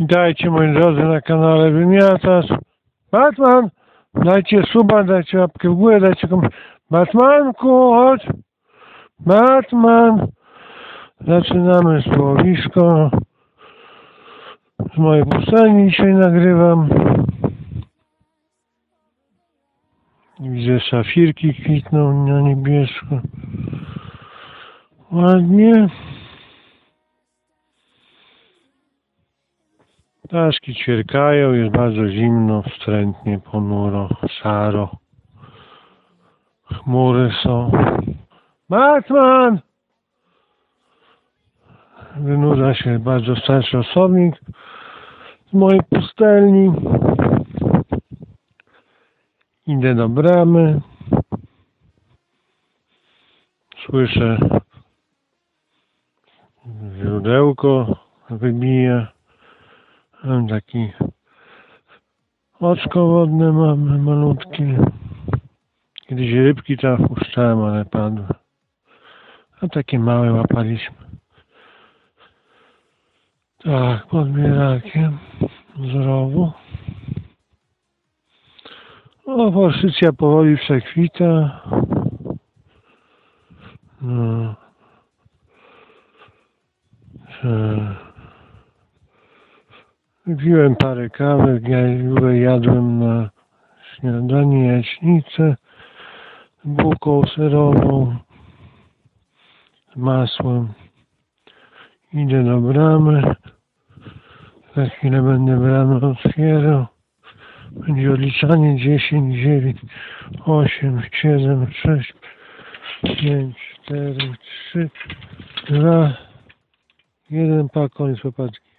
Witajcie moi drodzy na kanale Wymiatasz. Batman! Dajcie suba, dajcie łapkę w górę, dajcie kom... Batmanku, chodź! Batman! Zaczynamy słowisko. Z mojej pustelni dzisiaj nagrywam. Widzę szafirki kwitną na niebiesko. Ładnie. Ptaszki ćwierkają, jest bardzo zimno, wstrętnie, ponuro, szaro. Chmury są. Batman! Wynurza się bardzo starszy osobnik z mojej pustelni. Idę do bramy. Słyszę źródełko wybija. Mam taki oczko wodne mamy malutkie. Kiedyś rybki tam puszczałem, ale padły. A takie małe łapaliśmy. Tak, pod bierakiem wzrowu. O, forsycja powoli przekwita. No. Że... Wypiłem parę kawek, ja jadłem na śniadanie jaśnicę z bułką serową, masłem. Idę do bramy. Za chwilę będę bramę otwierał. Będzie odliczanie 10, 9, 8, 7, 6, 5, 4, 3, 2, 1, pa, koniec popatrzki.